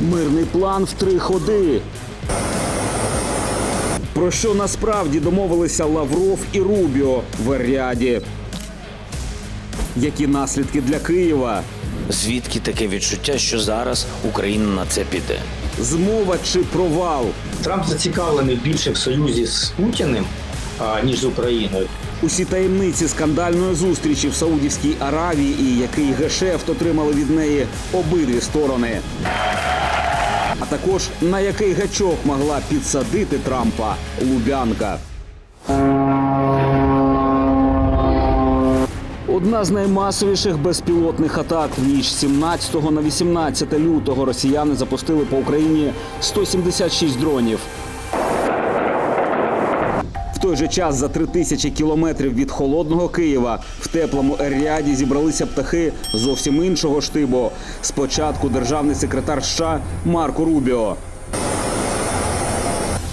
Мирний план в три ходи. Про що насправді домовилися Лавров і Рубіо в Еріаді? Які наслідки для Києва? Звідки таке відчуття, що зараз Україна на це піде? Змова чи провал? Трамп зацікавлений більше в союзі з Путіним, а, ніж з Україною. Усі таємниці скандальної зустрічі в Саудівській Аравії і який гешефт отримали від неї обидві сторони. Також на який гачок могла підсадити Трампа Лубянка. Одна з наймасовіших безпілотних атак в ніч 17 на 18 лютого росіяни запустили по Україні 176 дронів. Той же час за три тисячі кілометрів від холодного Києва в теплому Ер-Ріаді зібралися птахи зовсім іншого штибу. Спочатку державний секретар США Марко Рубіо.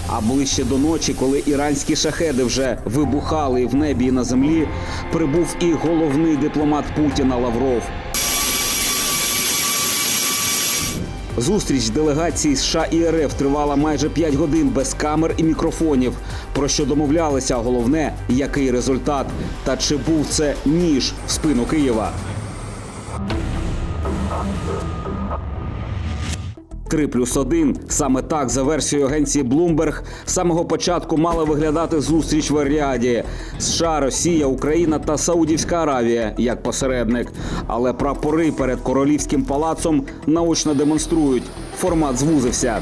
А ближче до ночі, коли іранські шахеди вже вибухали в небі і на землі, прибув і головний дипломат Путіна Лавров. Зустріч делегації США і РФ тривала майже 5 годин без камер і мікрофонів. Про що домовлялися, головне, який результат. Та чи був це ніж в спину Києва? Три плюс один. Саме так, за версією агенції Bloomberg, з самого початку мала виглядати зустріч в Аріаді. США, Росія, Україна та Саудівська Аравія як посередник. Але прапори перед королівським палацом наочно демонструють. Формат звузився.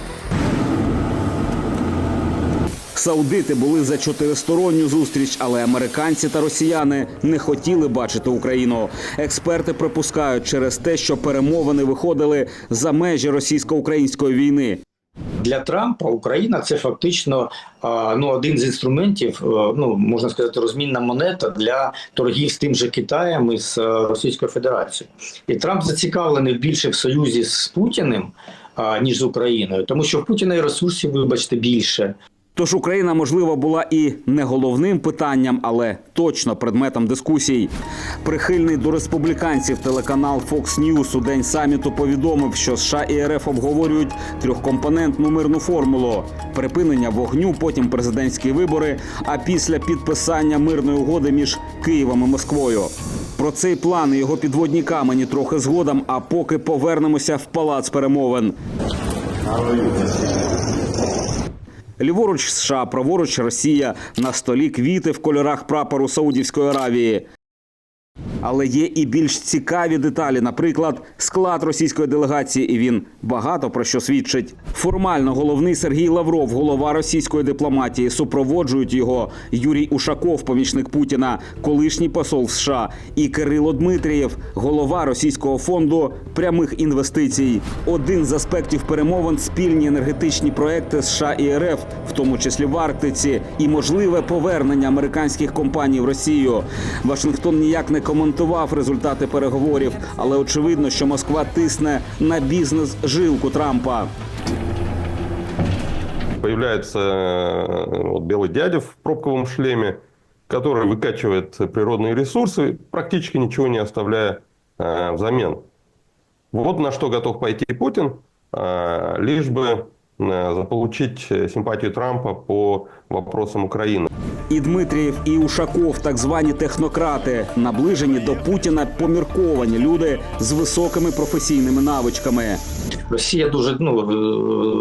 Саудити були за чотиристоронню зустріч, але американці та росіяни не хотіли бачити Україну. Експерти припускають через те, що перемовини виходили за межі російсько-української війни. Для Трампа Україна це фактично ну, один з інструментів, ну можна сказати, розмінна монета для торгів з тим же Китаєм і з Російською Федерацією. І Трамп зацікавлений більше в союзі з Путіним, ніж з Україною, тому що в Путіна і ресурсів, вибачте, більше. Тож Україна, можливо, була і не головним питанням, але точно предметом дискусій. Прихильний до республіканців телеканал Fox News у день саміту повідомив, що США і РФ обговорюють трьохкомпонентну мирну формулу: припинення вогню, потім президентські вибори. А після підписання мирної угоди між Києвом і Москвою. Про цей план і його підводні камені трохи згодом. А поки повернемося в палац перемовин. Ліворуч США, праворуч Росія, на столі квіти в кольорах прапору Саудівської Аравії. Але є і більш цікаві деталі, наприклад, склад російської делегації, і він багато про що свідчить. Формально головний Сергій Лавров, голова російської дипломатії, супроводжують його Юрій Ушаков, помічник Путіна, колишній посол США, і Кирило Дмитрієв, голова російського фонду прямих інвестицій. Один з аспектів перемовин спільні енергетичні проекти США і РФ, в тому числі в Арктиці, і можливе повернення американських компаній в Росію. Вашингтон ніяк не коментував результати переговорів, але очевидно, що Москва тисне на бізнес жилку Трампа. появляется э, вот, белый дядя в пробковом шлеме, который выкачивает природные ресурсы, практически ничего не оставляя э, взамен. Вот на что готов пойти Путин, э, лишь бы э, заполучить э, симпатию Трампа по вопросам Украины. І Дмитрієв, і Ушаков, так звані технократи, наближені до Путіна помірковані люди з високими професійними навичками. Росія дуже ну е,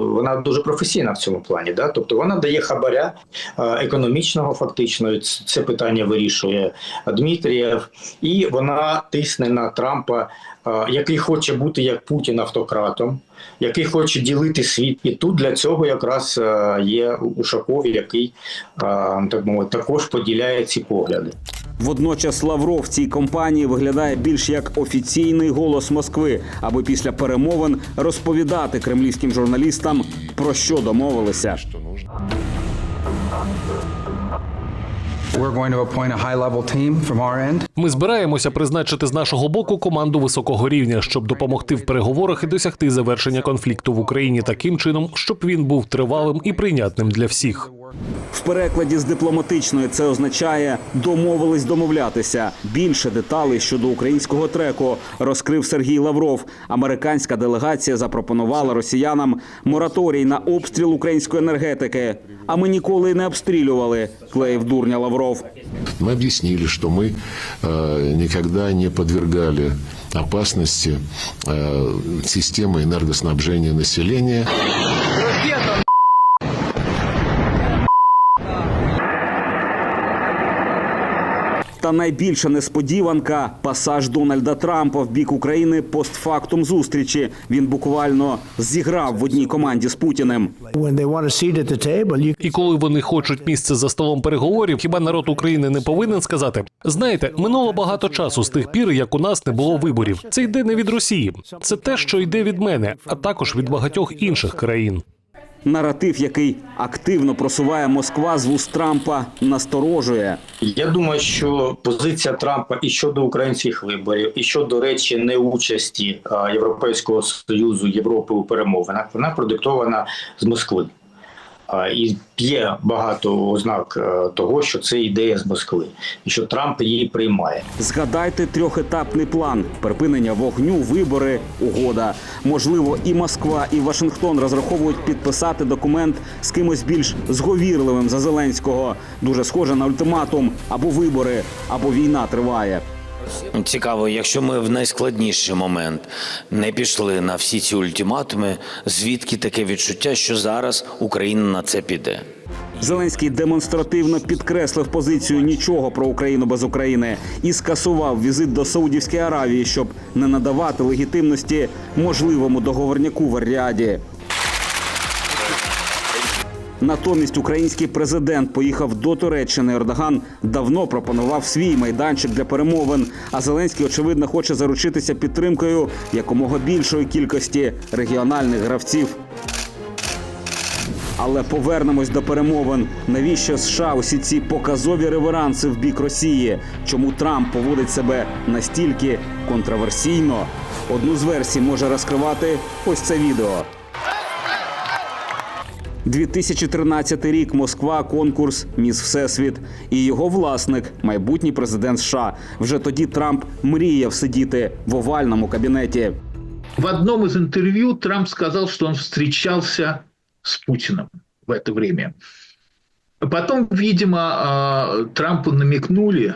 вона дуже професійна в цьому плані. Да? Тобто вона дає хабаря е, економічного, фактично це питання вирішує Дмитрієв, і вона тисне на Трампа, е, який хоче бути як Путін автократом, який хоче ділити світ. І тут для цього якраз е, є Ушаков, який е, так мовити також поділяє ці погляди. Водночас Лавров в цій компанії виглядає більш як офіційний голос Москви, аби після перемовин розповідати кремлівським журналістам про що домовилися. Ми збираємося призначити з нашого боку команду високого рівня, щоб допомогти в переговорах і досягти завершення конфлікту в Україні таким чином, щоб він був тривалим і прийнятним для всіх. В перекладі з дипломатичної це означає домовились домовлятися. Більше деталей щодо українського треку розкрив Сергій Лавров. Американська делегація запропонувала росіянам мораторій на обстріл української енергетики. А ми ніколи не обстрілювали, клеїв дурня Лавров. Мы объяснили, что мы э, никогда не подвергали опасности э, системы энергоснабжения населения. Та найбільша несподіванка пасаж Дональда Трампа в бік України постфактум зустрічі. Він буквально зіграв в одній команді з Путіним. І коли вони хочуть місце за столом переговорів, хіба народ України не повинен сказати: знаєте, минуло багато часу з тих пір, як у нас не було виборів. Це йде не від Росії, це те, що йде від мене, а також від багатьох інших країн. Наратив, який активно просуває Москва з вуст Трампа, насторожує. Я думаю, що позиція Трампа і щодо українських виборів, і щодо речі неучасті Європейського союзу Європи у перемовинах, вона продиктована з Москви. І є багато ознак е, того, що це ідея з Москви, і що Трамп її приймає. Згадайте трьохетапний план: припинення вогню, вибори, угода. Можливо, і Москва, і Вашингтон розраховують підписати документ з кимось більш зговірливим за Зеленського. Дуже схоже на ультиматум або вибори, або війна триває. Цікаво, якщо ми в найскладніший момент не пішли на всі ці ультиматуми, звідки таке відчуття, що зараз Україна на це піде? Зеленський демонстративно підкреслив позицію нічого про Україну без України і скасував візит до Саудівської Аравії, щоб не надавати легітимності можливому договорняку в Аріаді. Натомість український президент поїхав до Туреччини. Ердоган давно пропонував свій майданчик для перемовин. А Зеленський, очевидно, хоче заручитися підтримкою якомога більшої кількості регіональних гравців. Але повернемось до перемовин. Навіщо США усі ці показові реверанси в бік Росії? Чому Трамп поводить себе настільки контроверсійно? Одну з версій може розкривати ось це відео. 2013 рік Москва, конкурс Міс Всесвіт і його власник, майбутній президент США. Вже тоді Трамп мріяв сидіти в овальному кабінеті. В одном из интервью Трамп сказал, что он встречался с Путиным в это время. Потом, видимо, э, Трампу намекнули,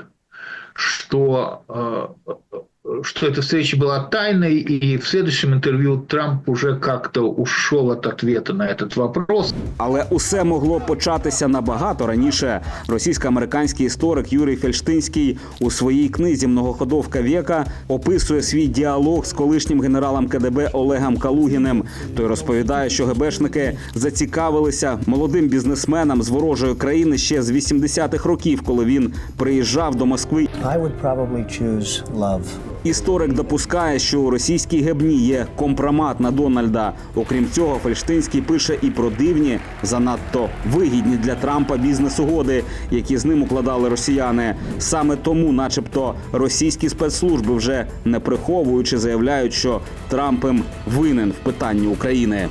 что, э, что эта встреча была тайной, и в следующем интервью Трамп уже как-то ушел от ответа на этот вопрос. Але усе могло початися набагато раніше. Російсько-американський історик Юрій Фельштинський у своїй книзі Многоходовка віка описує свій діалог з колишнім генералом КДБ Олегом Калугіним. Той розповідає, що ГБшники зацікавилися молодим бізнесменом з ворожої країни ще з 80-х років, коли він приїжджав до Москви. I would probably choose love. Історик допускає, що у російській гебні є компромат на Дональда. Окрім цього, Фельштинський пише і про дивні, занадто вигідні для Трампа бізнес-угоди, які з ним укладали росіяни. Саме тому, начебто, російські спецслужби вже не приховуючи заявляють, що Трамп їм винен в питанні України.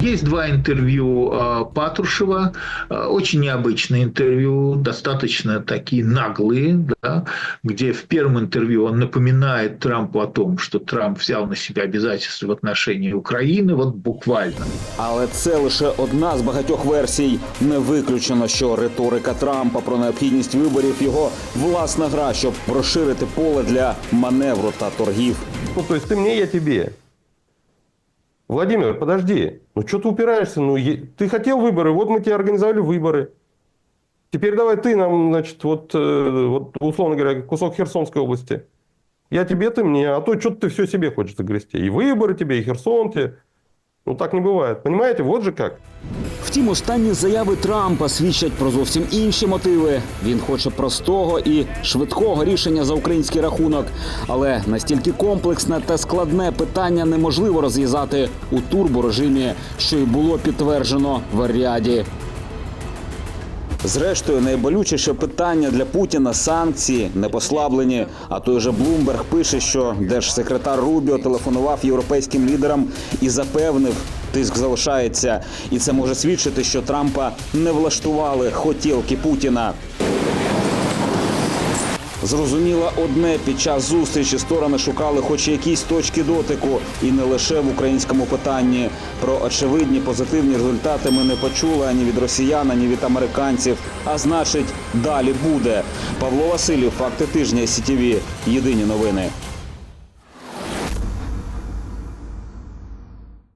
Есть два интервью э, Патрушева, э, очень необычные интервью, достаточно такие наглые, да, где в первом интервью он напоминает Трампу о том, что Трамп взял на себя обязательства в отношении Украины, вот буквально. Але це лише одна з багатьох версій. Не виключено, що риторика Трампа про необхідність виборів його власна гра, щоб розширити поле для маневру та торгів. Ну, то есть ты мне, я тебе. Владимир, подожди. Ну, что ты упираешься? Ну, е- ты хотел выборы, вот мы тебе организовали выборы. Теперь давай ты нам, значит, вот, э, вот условно говоря, кусок Херсонской области. Я тебе, ты мне, а то что-то ты все себе хочешь загрести. И выборы тебе, и Херсон тебе. Ну, так не бывает. Понимаете? Вот же как. Втім, останні заяви Трампа свідчать про зовсім інші мотиви. Він хоче простого і швидкого рішення за український рахунок. Але настільки комплексне та складне питання неможливо розв'язати у турборежимі, що й було підтверджено в Аріаді. Зрештою, найболючіше питання для Путіна санкції не послаблені. А той же Блумберг пише, що держсекретар Рубіо телефонував європейським лідерам і запевнив, тиск залишається, і це може свідчити, що Трампа не влаштували хотілки Путіна. Зрозуміло одне під час зустрічі сторони шукали хоч якісь точки дотику, і не лише в українському питанні. Про очевидні позитивні результати ми не почули ані від росіян, ані від американців. А значить, далі буде. Павло Васильєв, факти тижня СІТІВІ. Єдині новини.